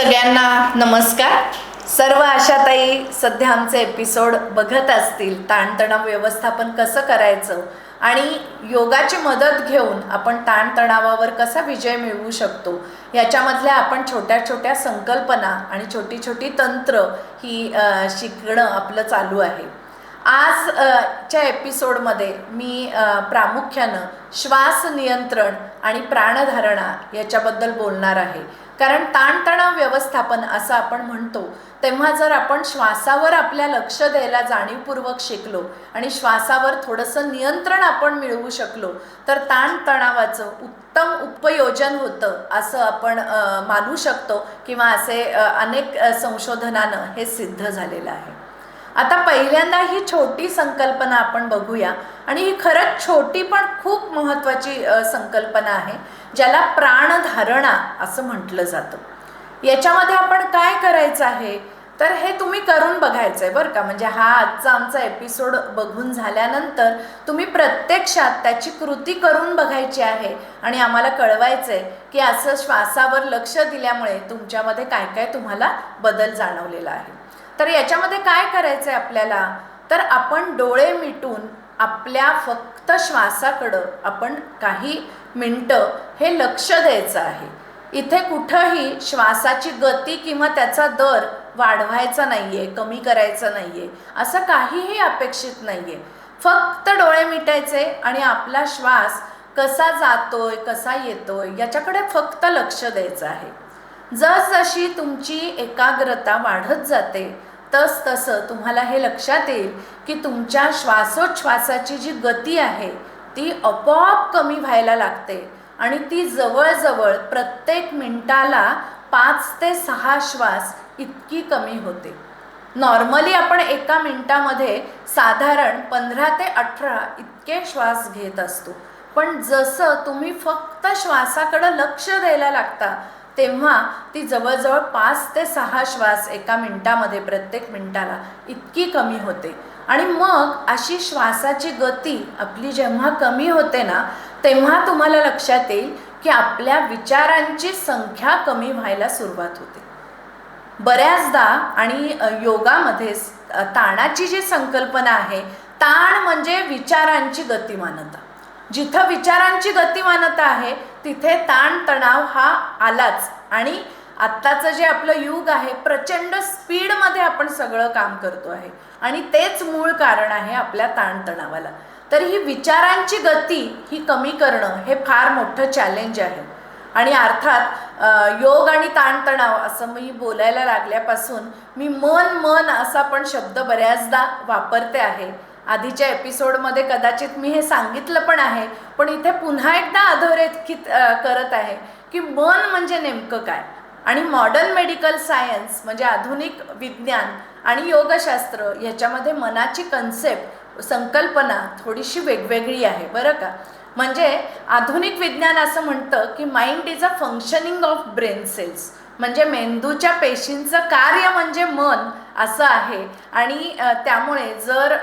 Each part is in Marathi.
सगळ्यांना नमस्कार. सर्व आशाताई सध्या आमचे एपिसोड बघत असतील ताणतणाव व्यवस्थापन कसं करायचं आणि योगाची मदत घेऊन आपण ताणतणावावर कसा विजय मिळवू शकतो याच्यामधल्या आपण छोट्या छोट्या संकल्पना आणि छोटी छोटी तंत्र ही शिकणं आपलं चालू आहे. आज च्या एपिसोडमध्ये मी प्रामुख्यानं श्वास नियंत्रण आणि प्राणधारणा याच्याबद्दल बोलणार आहे. कारण ताणतणाव व्यवस्थापन असं आपण म्हणतो तेव्हा जर आपण श्वासावर आपल्या लक्ष द्यायला जाणीवपूर्वक शिकलो आणि श्वासावर थोडंसं नियंत्रण आपण मिळवू शकलो तर ताणतणावाचं उत्तम उपयोजन होतं असं आपण मानू शकतो किंवा असे अनेक संशोधनानं हे सिद्ध झालेलं आहे. आता पहिल्यांदा ही छोटी संकल्पना आपण बघूया. आणि ही खरंच छोटी पण खूप महत्त्वाची संकल्पना आहे ज्याला प्राणधारणा असं म्हटलं जातं. याच्यामध्ये आपण काय करायचं आहे? तर हे तुम्ही करून बघायचं आहे बरं का. म्हणजे हा आजचा आमचा एपिसोड बघून झाल्यानंतर तुम्ही प्रत्यक्षात त्याची कृती करून बघायची आहे. आणि आम्हाला कळवायचं आहे की असं श्वासावर लक्ष दिल्यामुळे तुमच्यामध्ये काय काय तुम्हाला बदल जाणवलेला आहे. तर याच्यामध्ये काय करायचं आहे आपल्याला? तर आपण डोळे मिटून आपल्या फक्त श्वासाकडं आपण काही मिनटं हे लक्ष द्यायचं आहे. इथे कुठंही श्वासाची गती किंवा त्याचा दर वाढवायचा नाहीये कमी करायचा नाहीये असं काहीही अपेक्षित नाहीये. फक्त डोळे मिटायचे आणि आपला श्वास कसा जातोय कसा येतोय याच्याकडे फक्त लक्ष द्यायचं आहे. जसजशी तुमची एकाग्रता वाढत जाते तस तसं तुम्हाला हे लक्षात येईल की तुमच्या श्वासोच्छ्वासाची जी गती आहे ती आपोआप कमी व्हायला लागते आणि ती जवळजवळ प्रत्येक मिनिटाला पाच ते सहा श्वास इतकी कमी होते. नॉर्मली आपण एका मिनिटामध्ये साधारण पंधरा ते अठरा इतके श्वास घेत असतो. पण जसं तुम्ही फक्त श्वासाकडं लक्ष द्यायला लागता तेव्हा ती जवळजवळ पाच ते सहा श्वास एका मिनटामध्ये प्रत्येक मिनिटाला इतकी कमी होते. आणि मग अशी श्वासाची गती आपली जेव्हा कमी होते ना तेव्हा तुम्हाला लक्षात येईल की आपल्या विचारांची संख्या कमी व्हायला सुरुवात होते. बऱ्याचदा आणि योगामध्ये ताणाची जी संकल्पना आहे ताण म्हणजे विचारांची गतिमानता. जिथं विचारांची गतिमानता आहे तिथे ताण तणाव हा आलाच आणि आत्ताचं जे आपलं युग आहे प्रचंड स्पीडमध्ये आपण सगळं काम करतो आहे. आणि तेच मूळ कारण आहे आपल्या ताणतणावाला. तर ही विचारांची गती ही कमी करणं हे फार मोठं चॅलेंज आहे. आणि अर्थात योग आणि ताणतणाव असं मी बोलायला लागल्यापासून मी मन मन असा पण शब्द बऱ्याचदा वापरते आहे. आधीच्या एपिसोडमध्ये कदाचित मी हे सांगितलं पण आहे पण इथे पुन्हा एकदा अधोरेखित करत आहे की मन म्हणजे नेमकं काय? आणि मॉडर्न मेडिकल सायन्स म्हणजे आधुनिक विज्ञान आणि योगशास्त्र ह्याच्यामध्ये मनाची कन्सेप्ट संकल्पना थोडीशी वेगवेगळी आहे बरं का? म्हणजे आधुनिक विज्ञान असं म्हणतं की mind is a functioning of brain cells म्हणजे मेंदूच्या पेशींचं कार्य म्हणजे मन असं आहे. आणि त्यामुळे जर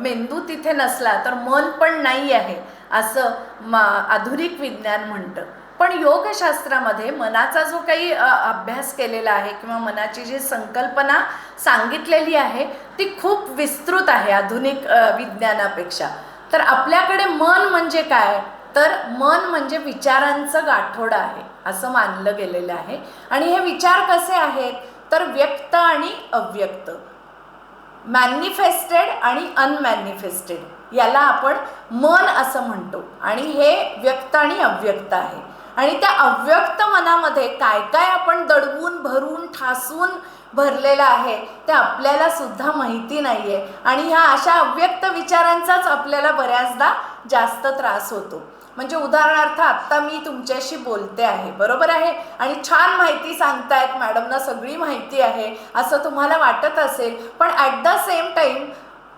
मेंदू तिथे नसला तर मन पण नाही आहे असं मा आधुनिक विज्ञान म्हणतं. पण योगशास्त्रामध्ये मनाचा जो काही अभ्यास केलेला आहे किंवा मनाची जी संकल्पना सांगितलेली आहे ती खूप विस्तृत आहे आधुनिक विज्ञानापेक्षा. तर आपल्याकडे मन म्हणजे काय? तर मन म्हणजे विचारांचं गाठोडं आहे असं मानलं गेलेलं आहे. आणि हे विचार कसे आहेत? तर व्यक्त आणि अव्यक्त. मॅनिफेस्टेड आणि अनमॅनिफेस्टेड. याला आपण मन असं म्हणतो. आणि हे व्यक्त आणि अव्यक्त आहे. आणि त्या अव्यक्त मनामध्ये काय काय आपण दडवून भरून ठासून भरलेलं आहे ते आपल्याला सुद्धा माहिती नाही आहे आणि ह्या अशा अव्यक्त विचारांचाच आपल्याला बऱ्याचदा जास्त त्रास होतो. म्हणजे उदाहरणार्थ आत्ता मी तुमच्याशी बोलते आहे बरोबर आहे? आणि छान माहिती सांगतायत मॅडमना सगळी माहिती आहे असं तुम्हाला वाटत असेल पण ॲट द सेम टाईम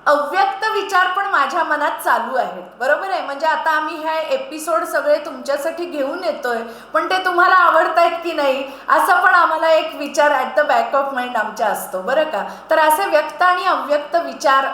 अव्यक्त विचार पण माझ्या मनात चालू आहेत. बरोबर आहे? म्हणजे आता आम्ही ह्या एपिसोड सगळे तुमच्यासाठी घेऊन येतोय पण ते तुम्हाला आवडतायत की नाही असं पण आम्हाला एक विचार at the back of mind आमच्या असतो. बरं का? तर असे व्यक्त आणि अव्यक्त विचार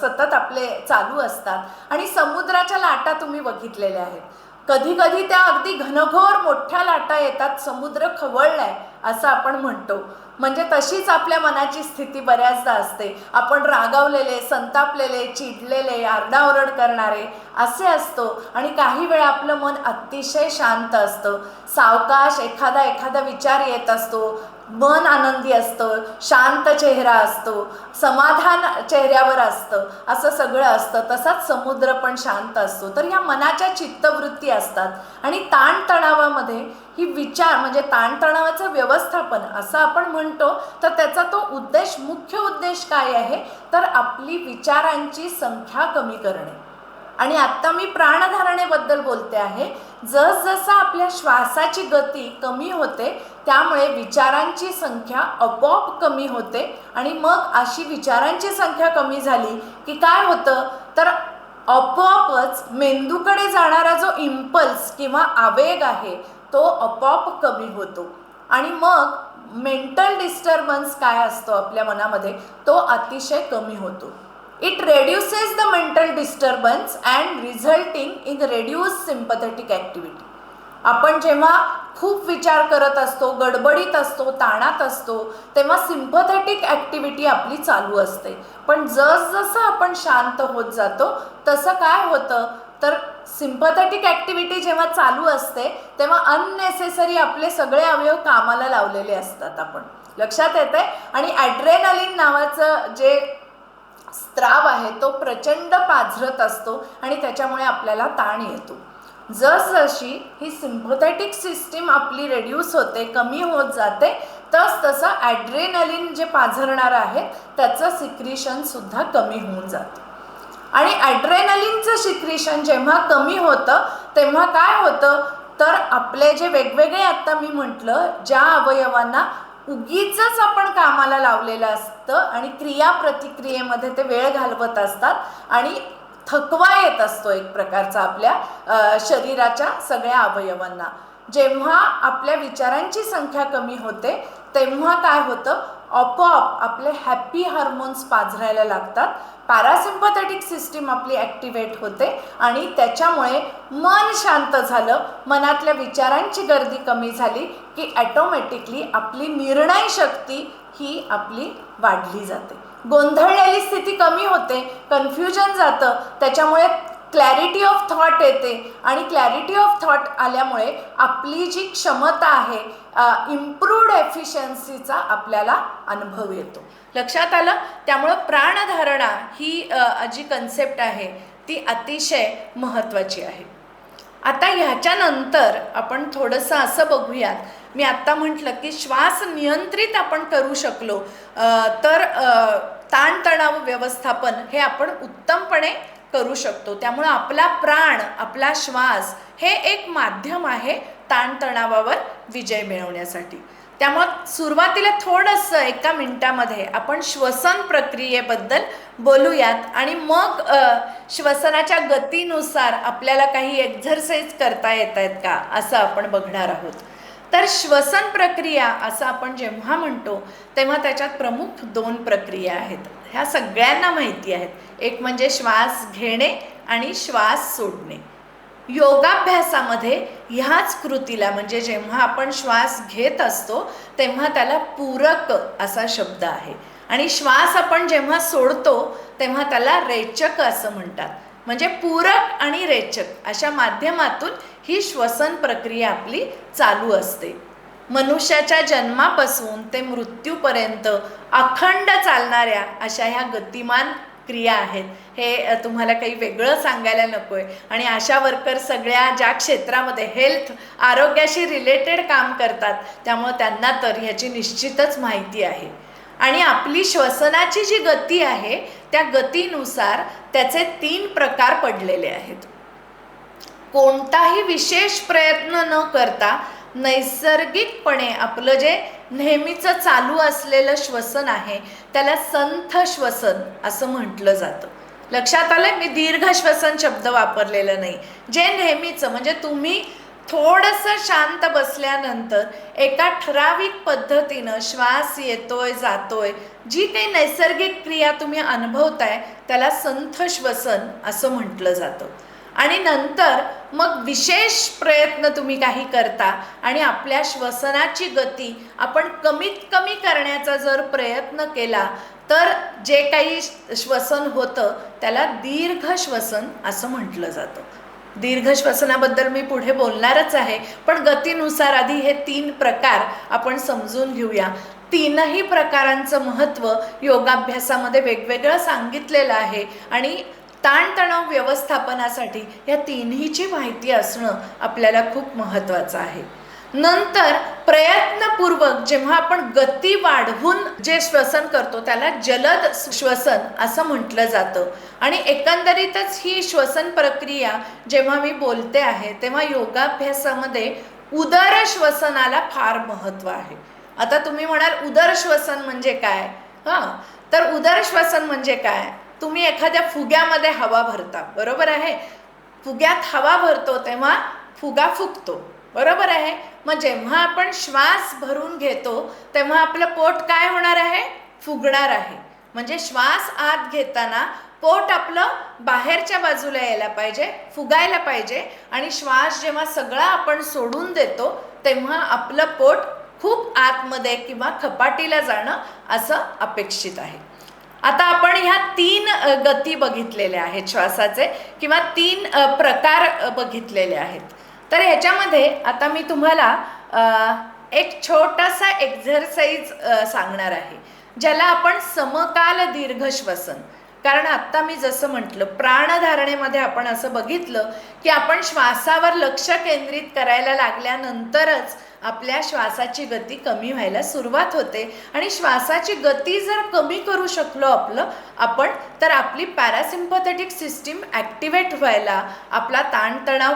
सतत आपले चालू असतात. आणि समुद्राच्या लाटा तुम्ही बघितलेल्या आहेत. कधी कधी त्या अगदी घनघोर मोठ्या लाटा येतात समुद्र खवळलाय असं आपण म्हणतो. म्हणजे तशीच आपल्या मनाची स्थिती बऱ्याचदा असते. आपण रागावलेले संतापलेले चिडलेले आरडाओरड करणारे असे असतो. आणि काही वेळा आपलं मन अतिशय शांत असतं. सावकाश एखादा एखादा विचार येत असतो. मन आनंदी असतं शांत चेहरा असतो समाधान चेहऱ्यावर असतं असं सगळं असतं. तसाच समुद्र पण शांत असतो. तर या मनाच्या चित्तवृत्ती असतात. आणि ताणतणावामध्ये ही विचार म्हणजे ताणतणावाचं व्यवस्थापन असं आपण म्हणतो तर त्याचा तो उद्देश मुख्य उद्देश काय आहे? तर आपली विचारांची संख्या कमी करणे. आणि आत्ता मी प्राणधारणेबद्दल बोलते आहे. जसजसं आपल्या श्वासाची गती कमी होते त्यामुळे विचारांची संख्या आपोआप कमी होते आणि मग अशी विचारांची संख्या कमी झाली की काय होतं? तर आपोआपच मेंदूकडे जाणारा जो इम्पल्स किंवा आवेग आहे तो आपोआप कमी होतो. आणि मग मेंटल डिस्टर्बन्स काय असतो आपल्या मनामध्ये? तो अतिशय कमी होतो. It reduces the mental disturbance and resulting in reduce sympathetic activity आपण जेव्हा खूप विचार करत असतो गडबडीत असतो ताणात असतो तेव्हा सिम्पथेटिक ॲक्टिव्हिटी आपली चालू असते. पण जसजसं आपण शांत होत जातो तसं काय होतं? तर सिम्पथेटिक ॲक्टिव्हिटी जेव्हा चालू असते तेव्हा अननेसेसरी आपले सगळे अवयव कामाला लावलेले असतात आपण. लक्षात येते आणि ॲड्रेनलिन नावाचं जे स्त्राव आहे तो प्रचंड पाझरत असतो आणि त्याच्यामुळे आपल्याला ताण येतो. जसजशी ही सिम्पथॅटिक सिस्टीम आपली रेड्यूस होते कमी होत जाते तस तसं ॲड्रेनलिन जे पाझरणार आहे त्याचं सिक्रिशनसुद्धा कमी होऊन जातं. आणि ॲड्रेनलिनचं सिक्रिशन जेव्हा कमी होतं तेव्हा काय होतं? तर आपले जे वेगवेगळे आत्ता मी म्हटलं ज्या अवयवांना उगीच आपण कामाला लावलेलं असतं आणि क्रिया प्रतिक्रियेमध्ये ते वेळ घालवत असतात आणि थकवा येत असतो एक प्रकारचा आपल्या शरीराच्या सगळ्या अवयवांना. जेव्हा आपल्या विचारांची संख्या कमी होते तेव्हा काय होतं? आपोआप आपले हॅपी हार्मोन्स पाझरायला लागतात. पॅरासिम्पथेटिक सिस्टीम आपली ॲक्टिवेट होते आणि त्याच्यामुळे मन शांत झालं मनातल्या विचारांची गर्दी कमी झाली की ॲटोमॅटिकली आपली निर्णय शक्ती ही आपली वाढली जाते. गोंधळलेली स्थिती कमी होते कन्फ्युजन जातं त्याच्यामुळे क्लॅरिटी ऑफ थॉट येते. आणि क्लॅरिटी ऑफ थॉट आल्यामुळे आपली जी क्षमता आहे इम्प्रूवड एफिशियन्सीचा आपल्याला अनुभव येतो. लक्षात आलं? त्यामुळं प्राणधारणा ही जी कन्सेप्ट आहे ती अतिशय महत्त्वाची आहे. आता ह्याच्यानंतर आपण थोडंसं असं बघूयात. मी आत्ता म्हटलं की श्वास नियंत्रित आपण करू शकलो तर ताणतणाव व्यवस्थापन हे आपण उत्तमपणे करू शकतो. त्यामुळं आपला प्राण आपला श्वास हे एक माध्यम आहे ताणतणावावर विजय मिळवण्यासाठी. त्यामुळं सुरुवातीला थोडंसं एका मिनटामध्ये आपण श्वसन प्रक्रियेबद्दल बोलूयात आणि मग श्वसनाच्या गतीनुसार आपल्याला काही एक्झरसाईज करता येत आहेत का? असं आपण बघणार आहोत. तर श्वसन प्रक्रिया असं आपण जेव्हा म्हणतो तेव्हा त्याच्यात प्रमुख दोन प्रक्रिया आहेत. ह्या सगळ्यांना माहिती आहेत. एक म्हणजे श्वास घेणे आणि श्वास सोडणे. योगाभ्यासामध्ये ह्याच कृतीला म्हणजे जेव्हा आपण श्वास घेत असतो तेव्हा त्याला पूरक असा शब्द आहे. आणि श्वास आपण जेव्हा सोडतो तेव्हा त्याला रेचक असं म्हणतात. म्हणजे पूरक आणि रेचक अशा माध्यमातून ही श्वसन प्रक्रिया आपली चालू असते. मनुष्याच्या जन्मापासून ते मृत्यूपर्यंत अखंड चालणाऱ्या अशा ह्या गतिमान क्रिया आहेत. हे तुम्हाला काही वेगळं सांगायला नको आहे आणि आशा वर्कर सगळ्या ज्या क्षेत्रामध्ये हेल्थ आरोग्याशी रिलेटेड काम करतात त्यामुळे त्यांना तर ह्याची निश्चितच माहिती आहे. आणि आपली श्वसनाची जी गती आहे त्या गतीनुसार त्याचे तीन प्रकार पडलेले आहेत. कोणताही विशेष प्रयत्न न करता नैसर्गिकपणे आपलं जे नेहमीचं चालू असलेलं श्वसन आहे त्याला संथ श्वसन असं म्हटलं जातं. लक्षात आलं मी दीर्घ श्वसन शब्द वापरलेलं नाही. जे नेहमीचं म्हणजे तुम्ही थोडंसं शांत बसल्यानंतर एका ठराविक पद्धतीनं श्वास येतोय जातोय जी काही नैसर्गिक क्रिया तुम्ही अनुभवताय त्याला संथ श्वसन असं म्हटलं जातं. आणि नंतर मग विशेष प्रयत्न तुम्ही काही करता आणि आपल्या श्वसनाची गती आपण कमीत कमी करण्याचा जर प्रयत्न केला तर जे काही श्वसन होतं त्याला दीर्घ श्वसन असं म्हटलं जातं. दीर्घ श्वसनाबद्दल मी पुढे बोलणारच आहे पण गतीनुसार आधी हे तीन प्रकार आपण समजून घेऊया. तीनही प्रकारांचं महत्त्व योगाभ्यासामध्ये वेगवेगळं सांगितलेलं आहे आणि ताणतणाव व्यवस्थापनासाठी या तिन्हीची माहिती असणं आपल्याला खूप महत्त्वाचं आहे. नंतर प्रयत्नपूर्वक जेव्हा आपण गती वाढवून जे श्वसन करतो त्याला जलद श्वसन असं म्हटलं जातं. आणि एकंदरीतच ही श्वसन प्रक्रिया जेव्हा मी बोलते आहे तेव्हा योगाभ्यासामध्ये उदर श्वसनाला फार महत्त्व आहे. आता तुम्ही म्हणाल उदर श्वसन म्हणजे काय? हां तर उदर श्वसन म्हणजे काय? तुम्ही एखाद्या फुग्यामध्ये हवा भरता बरोबर आहे? फुग्यात हवा भरतो तेव्हा फुगा फुगतो. बरोबर आहे? मग जेव्हा आपण श्वास भरून घेतो तेव्हा आपलं पोट काय होणार आहे? फुगणार आहे. म्हणजे श्वास आत घेताना पोट आपलं बाहेरच्या बाजूला यायला पाहिजे फुगायला पाहिजे आणि श्वास जेव्हा सगळा आपण सोडून देतो तेव्हा आपलं पोट खूप आतमध्ये किंवा खपाटीला जाणं असं अपेक्षित आहे. आता आपण ह्या तीन गती बघितलेल्या आहेत श्वासाचे किंवा तीन प्रकार बघितलेले आहेत. तर ह्याच्यामध्ये आता मी तुम्हाला एक छोटासा एक्झरसाइज सांगणार आहे ज्याला आपण समकाल दीर्घ श्वसन कारण आत्ता मी जसं म्हटलं प्राणधारणेमध्ये आपण असं बघितलं की आपण श्वासावर लक्ष केंद्रित करायला लागल्यानंतरच आपल्या श्वासाची गती कमी व्हायला सुरुवात होते. आणि श्वासाची गती जर कमी करू शकलो आपलं आपण तर आपली पॅरासिम्पथेटिक सिस्टीम ॲक्टिवेट व्हायला आपला ताणतणाव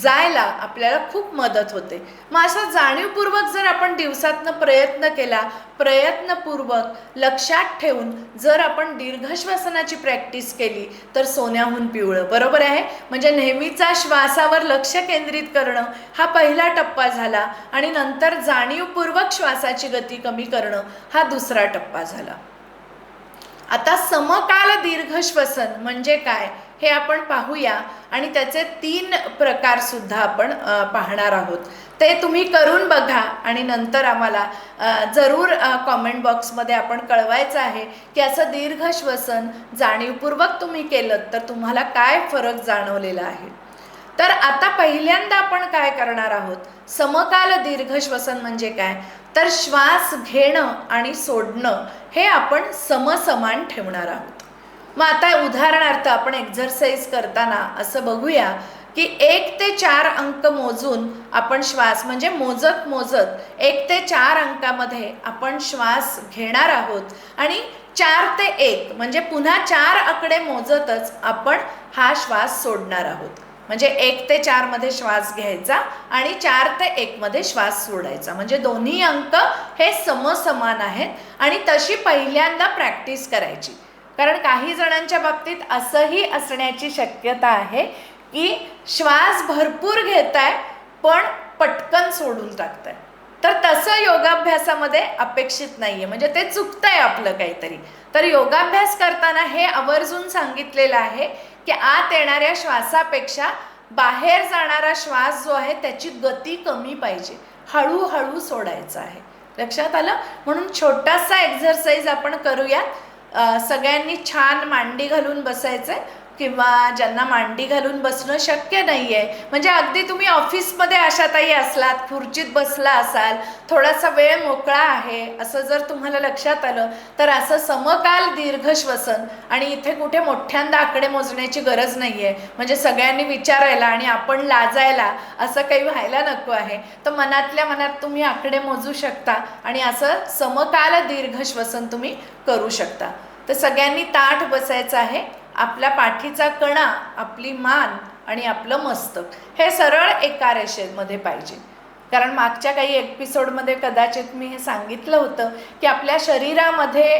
जायला आपल्याला खूप मदत होते. मग असा जाणीवपूर्वक जर आपण दिवसातनं प्रयत्न केला प्रयत्नपूर्वक लक्षात ठेवून जर आपण दीर्घश्वसनाची प्रॅक्टिस केली तर सोन्याहून पिवळं. बरोबर आहे? म्हणजे नेहमीचा श्वासावर लक्ष केंद्रित करणं हा पहिला टप्पा झाला आणि नंतर जाणीवपूर्वक श्वासाची गती कमी करणं हा दुसरा टप्पा झाला. आता समकाल दीर्घश्वसन म्हणजे काय? हे आपण पाहूया आणि त्याचे तीन प्रकार सुद्धा आपण पाहणार आहोत. ते तुम्ही करून बघा आणि नंतर आम्हाला जरूर कॉमेंट बॉक्समध्ये आपण कळवायचं आहे की असं दीर्घ श्वसन जाणीवपूर्वक तुम्ही केलं तर तुम्हाला काय फरक जाणवलेला आहे? तर आता पहिल्यांदा आपण काय करणार आहोत? समकाल दीर्घ श्वसन म्हणजे काय? तर श्वास घेणं आणि सोडणं हे आपण समसमान ठेवणार आहोत. मग आता उदाहरणार्थ आपण एक्झरसाईज करताना असं बघूया की एक ते चार अंक मोजून आपण श्वास म्हणजे मोजत मोजत एक ते चार अंकामध्ये आपण श्वास घेणार आहोत. आणि चार ते एक म्हणजे पुन्हा चार आकडे मोजतच आपण हा श्वास सोडणार आहोत. म्हणजे एक ते चारमध्ये श्वास घ्यायचा आणि चार ते एकमध्ये श्वास सोडायचा. म्हणजे दोन्ही अंक हे समसमान आहेत आणि तशी पहिल्यांदा प्रॅक्टिस करायची. कारण काही जणांच्या बाबतीत असंही असण्याची शक्यता आहे की श्वास भरपूर घेताय पण पटकन सोडून टाकताय. तर तसं योगाभ्यासामध्ये अपेक्षित नाही आहे म्हणजे ते चुकतंय आपलं काहीतरी. तर योगाभ्यास करताना हे आवर्जून सांगितलेलं आहे की आत येणाऱ्या श्वासापेक्षा बाहेर जाणारा श्वास जो आहे त्याची गती कमी पाहिजे. हळूहळू सोडायचा आहे. लक्षात आलं? म्हणून छोटासा एक्झरसाइज आपण करूयात. सगळ्यांनी छान मांडी घालून बसायचं किंवा ज्यांना मांडी घालून बसणं शक्य नाही आहे म्हणजे अगदी तुम्ही ऑफिसमध्ये अशाताई असलात खुर्चीत बसला असाल थोडासा वेळ मोकळा आहे असं जर तुम्हाला लक्षात आलं तर असं समकाल दीर्घ श्वसन आणि इथे कुठे मोठ्यांदा आकडे मोजण्याची गरज नाही आहे म्हणजे सगळ्यांनी विचारायला आणि आपण लाजायला असं काही व्हायला नको आहे. तर मनातल्या मनात तुम्ही आकडे मोजू शकता आणि असं समकाल दीर्घ श्वसन तुम्ही करू शकता. तर सगळ्यांनी ताठ बसायचं आहे. आपल्या पाठीचा कणा आपली मान आणि आपलं मस्तक हे सरळ एका रेषेमध्ये पाहिजे. कारण मागच्या काही एपिसोडमध्ये कदाचित मी हे सांगितलं होतं की आपल्या शरीरामध्ये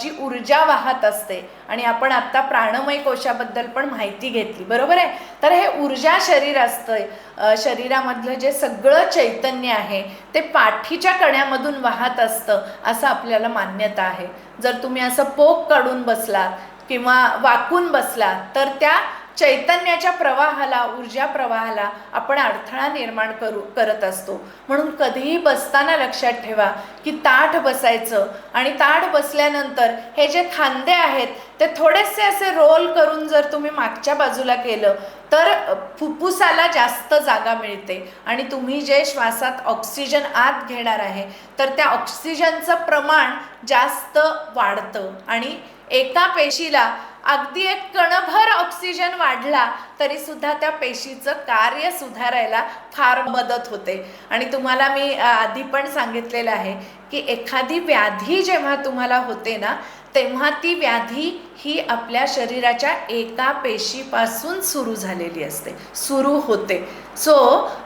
जी ऊर्जा वाहत असते आणि आपण आत्ता प्राणमय कोशाबद्दल पण माहिती घेतली बरोबर आहे? तर हे ऊर्जा शरीर असतं शरीरामधलं जे सगळं चैतन्य आहे ते पाठीच्या कण्यामधून वाहत असतं असं आपल्याला मान्यता आहे. जर तुम्ही असं पोक काढून बसलात किंवा वाकून बसला तर त्या चैतन्याच्या प्रवाहाला ऊर्जा प्रवाहाला आपण अडथळा निर्माण करू करत असतो. म्हणून कधीही बसताना लक्षात ठेवा की ताठ बसायचं आणि ताठ बसल्यानंतर हे जे खांदे आहेत ते थोडेसे असे रोल करून जर तुम्ही मागच्या बाजूला केलं तर फुफ्फुसाला जास्त जागा मिळते. आणि तुम्ही जे श्वासात ऑक्सिजन आत घेणार आहे तर त्या ऑक्सिजनचं प्रमाण जास्त वाढतं आणि एका पेशीला अगदी एक कणभर ऑक्सिजन वाढला तरी सुद्धा त्या पेशीचं कार्य सुधारायला फार मदत होते. आणि तुम्हाला मी आधी पण सांगितलेलं आहे की एखादी व्याधी जेव्हा तुम्हाला होते ना तेव्हा ती व्याधी ही आपल्या शरीराच्या एका पेशीपासून सुरू झालेली असते सुरू होते. सो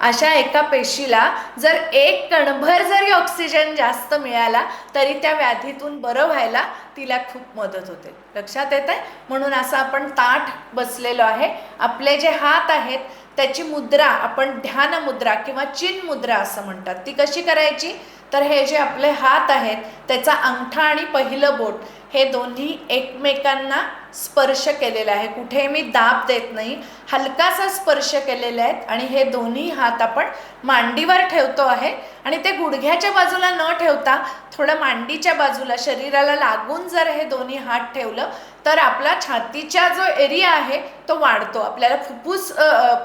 अशा एका पेशीला जर एक कणभर जरी ऑक्सिजन जास्त मिळाला तरी त्या व्याधीतून बरं व्हायला तिला खूप मदत होते. लक्षात येत आहे म्हणून असं आपण ताठ बसलेलो आहे. आपले जे हात आहेत त्याची मुद्रा आपण ध्यान मुद्रा किंवा चिन मुद्रा असं म्हणतात. ती कशी करायची? तर हे जे आपले हात आहेत त्याचा अंगठा आणि पहिलं बोट हे दोन्ही एकमेकांना स्पर्श केलेला आहे. कुठे मी दाब देत नाही हलकासा स्पर्श केलेला आहेत आणि हे दोन्ही हात आपण मांडीवर ठेवतो आहे. आणि ते गुडघ्याच्या बाजूला न ठेवता थोडं मांडीच्या बाजूला शरीराला लागून जर हे दोन्ही हात ठेवलं तर आपला छातीचा जो एरिया आहे तो वाढतो. आपल्याला फुफ्फुस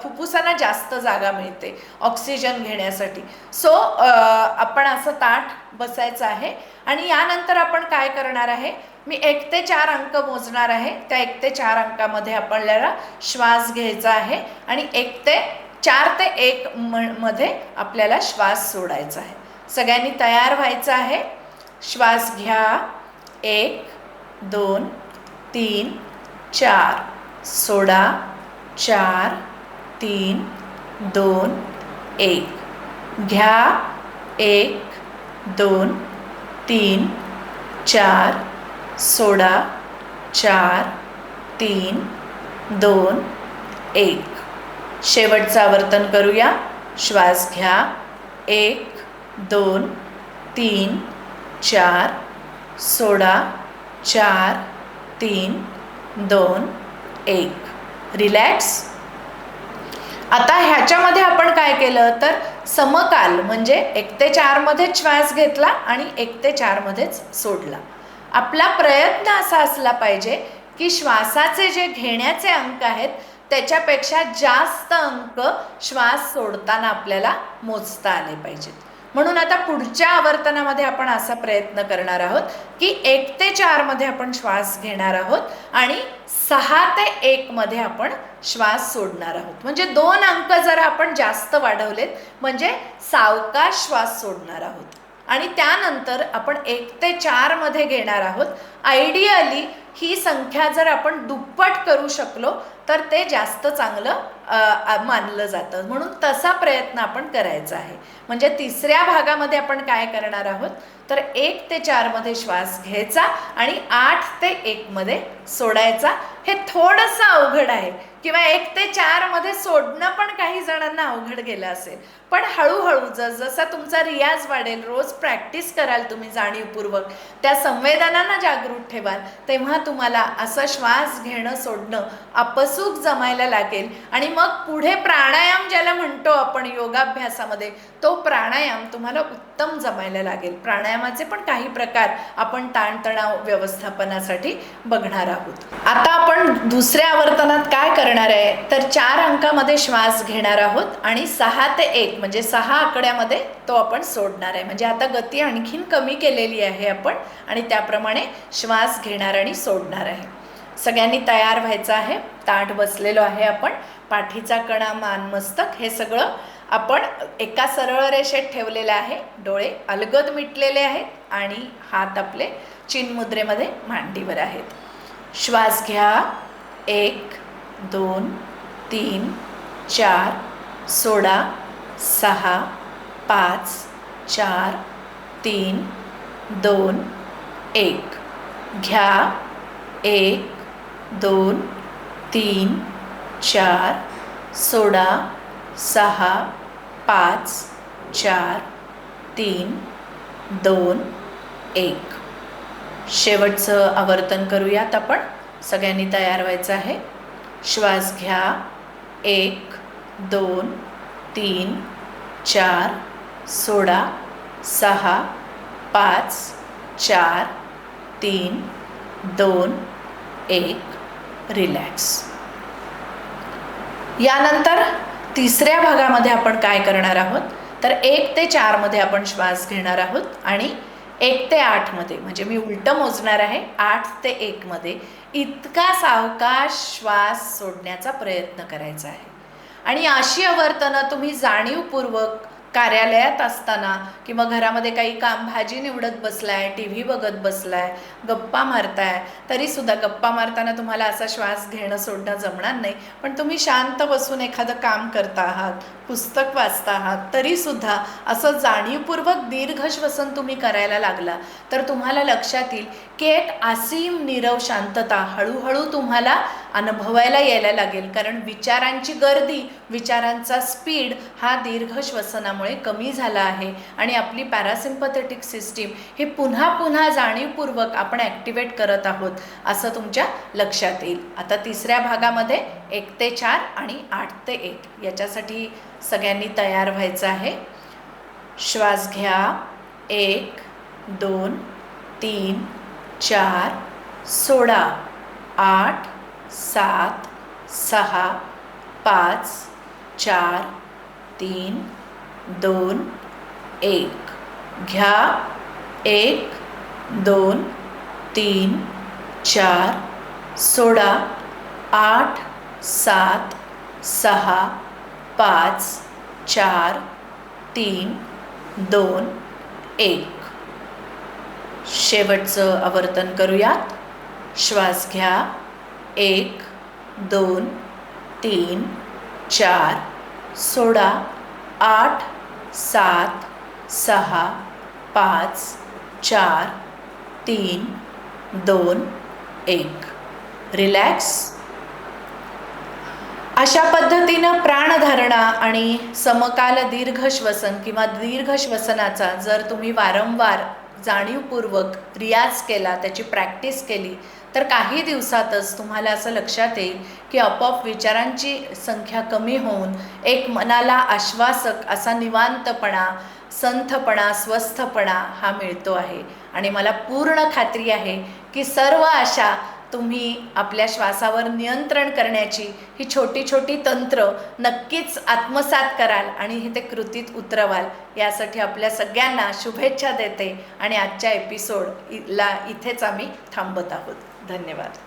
फुफ्फुसांना जास्त जागा मिळते ऑक्सिजन घेण्यासाठी. सो आपण असं ताठ बसायचं आहे. आणि यानंतर आपण काय करणार आहे? मी एक ते चार अंक मोजणार आहे. त्या एक ते चार अंकामध्ये आपल्याला श्वास घ्यायचा आहे आणि एक ते चार ते एक म मध्ये आपल्याला श्वास सोडायचा आहे. सगळ्यांनी तयार व्हायचं आहे? श्वास घ्या. एक दोन तीन चार. सोडा. चार तीन दोन एक. घ्या. एक दोन तीन चार सोडा चार तीन दोन एक. शेवटचं आवर्तन करूया. श्वास घ्या. एक दोन तीन चार. सोडा चार तीन दोन एक. रिलॅक्स आता ह्याच्यामध्ये आपण काय केलं तर समकाल म्हणजे एक ते चारमध्येच श्वास घेतला आणि एक ते चारमध्येच सोडला. आपला प्रयत्न असा असला पाहिजे की श्वासाचे जे घेण्याचे अंक आहेत त्याच्यापेक्षा जास्त अंक श्वास सोडताना आपल्याला मोजता आले पाहिजेत. म्हणून आता पुढच्या आवर्तनामध्ये आपण असा प्रयत्न करणार आहोत की एक ते चारमध्ये आपण श्वास घेणार आहोत आणि सहा ते एकमध्ये आपण श्वास सोडणार आहोत. म्हणजे दोन अंक जर आपण जास्त वाढवलेत म्हणजे सावकाश श्वास सोडणार आहोत. आणि त्यानंतर आपण एक ते चारमध्ये घेणार आहोत. आयडियली ही संख्या जर आपण दुप्पट करू शकलो तर ते जास्त चांगलं मानलं जातं. म्हणून तसा प्रयत्न आपण करायचा आहे. म्हणजे तिसऱ्या भागामध्ये आपण काय करणार आहोत? तर एक ते चारमध्ये श्वास घ्यायचा आणि आठ ते एकमध्ये सोडायचा. हे थोडंसं अवघड आहे. किंवा एक ते चारमध्ये सोडणं पण काही जणांना अवघड गेलं असेल. पण हळूहळू जसा तुमचा रियाज वाढेल रोज प्रॅक्टिस कराल तुम्ही जाणीवपूर्वक त्या संवेदनांना जागृत ठेवाल तेव्हा तुम्हाला असं श्वास घेणं सोडणं आपसूक जमायला लागेल आणि मग पुढे प्राणायाम ज्याला म्हणतो आपण योगाभ्यासामध्ये तो प्राणायाम तुम्हाला उत्तम जमायला लागेल. प्राणायामाचे पण काही प्रकार आपण ताणतणाव व्यवस्थापनासाठी बघणार आहोत. आता आपण दुसऱ्या आवर्तनात काय करणार आहे? तर चार अंकामध्ये श्वास घेणार आहोत आणि सहा ते एक म्हणजे सहा आकड्यामध्ये तो आपण सोडणार आहे. म्हणजे आता गती आणखीन कमी केलेली आहे आपण आणि त्याप्रमाणे श्वास घेणार आणि सोडणार आहे. सगळ्यांनी तयार व्हायचं आहे? ताठ बसलेलो आहे आपण. पाठीचा कणा मान मस्तक हे सगळं आपण एका सरळ रेषेत ठेवलेलं आहे. डोळे अलगद मिटलेले आहेत आणि हात आपले चिनमुद्रेमध्ये मांडीवर आहेत. श्वास घ्या. एक दोन तीन चार सोळा सहा पाच चार तीन दोन एक. घ्या. एक दोन तीन चार सोळा सहा पाच चार तीन दोन एक. शेवटचं आवर्तन करूयात आपण. सगळ्यांनी तयार व्हायचं आहे. श्वास घ्या. एक दोन तीन चार सोडा सहा पाच चार तीन दोन एक. रिलॅक्स. यानंतर तिसऱ्या भागामध्ये आपण काय करणार आहोत? तर एक ते चारमध्ये आपण श्वास घेणार आहोत आणि एक ते आठमध्ये म्हणजे मी उलटं मोजणार आहे आठ ते एकमध्ये इतका सावकाश श्वास सोडण्याचा प्रयत्न करायचा आहे. आणि अशी आवर्तनं तुम्ही जाणीवपूर्वक कार्यालयात असताना किंवा घरामध्ये काही काम भाजी निवडत बसलाय टी व्ही बघत बसलाय गप्पा मारताय तरीसुद्धा गप्पा मारताना तुम्हाला असा श्वास घेणं सोडणं जमणार नाही. पण तुम्ही शांत बसून एखादं काम करता आहात पुस्तक वाचता आहात तरीसुद्धा असं जाणीवपूर्वक दीर्घ श्वसन तुम्ही करायला लागला तर तुम्हाला लक्षात येईल की एक असीम नीरव शांतता हळूहळू तुम्हाला अनुभवायला यायला लागेल. कारण विचारांची गर्दी विचारांचा स्पीड हा दीर्घ श्वसनामुळे कमी झाला आहे. आणि आपली पॅरासिम्पथेटिक सिस्टीम हे पुन्हा पुन्हा जाणीवपूर्वक आपण ॲक्टिवेट करत आहोत असं तुमच्या लक्षात येईल. आता तिसऱ्या भागामध्ये एक ते चार आणि आठ ते एक. याच्यासाठी सगळ्यांनी तयार व्हायचं आहे. श्वास घ्या. एक दोन तीन चार सोळा आठ सात सहा पाच चार तीन दोन एक. घ्या. एक दोन तीन चार सोळा आठ सात सहा पाच चार तीन दोन एक. शेवटचं आवर्तन करूयात. श्वास घ्या. एक दोन तीन चार सोळा आठ सात सहा पाच चार तीन दोन एक. रिलॅक्स अशा पद्धतीनं प्राणधारणा आणि समकाल दीर्घ श्वसन किंवा दीर्घ श्वसनाचा जर तुम्ही वारंवार जाणीवपूर्वक रियाज केला त्याची प्रॅक्टिस केली तर काही दिवसातच तुम्हाला असं लक्षात येईल की आपोआप विचारांची संख्या कमी होऊन एक मनाला आश्वासक असा निवांतपणा संथपणा स्वस्थपणा हा मिळतो आहे. आणि मला पूर्ण खात्री आहे की सर्व अशा तुम्ही आपल्या श्वासावर नियंत्रण करण्याची ही छोटी छोटी तंत्र नक्कीच आत्मसात कराल आणि हे ते कृतीत उतरवाल. यासाठी आपल्या सगळ्यांना शुभेच्छा देते आणि आजच्या एपिसोड ला इथेच आम्ही थांबत आहोत. धन्यवाद.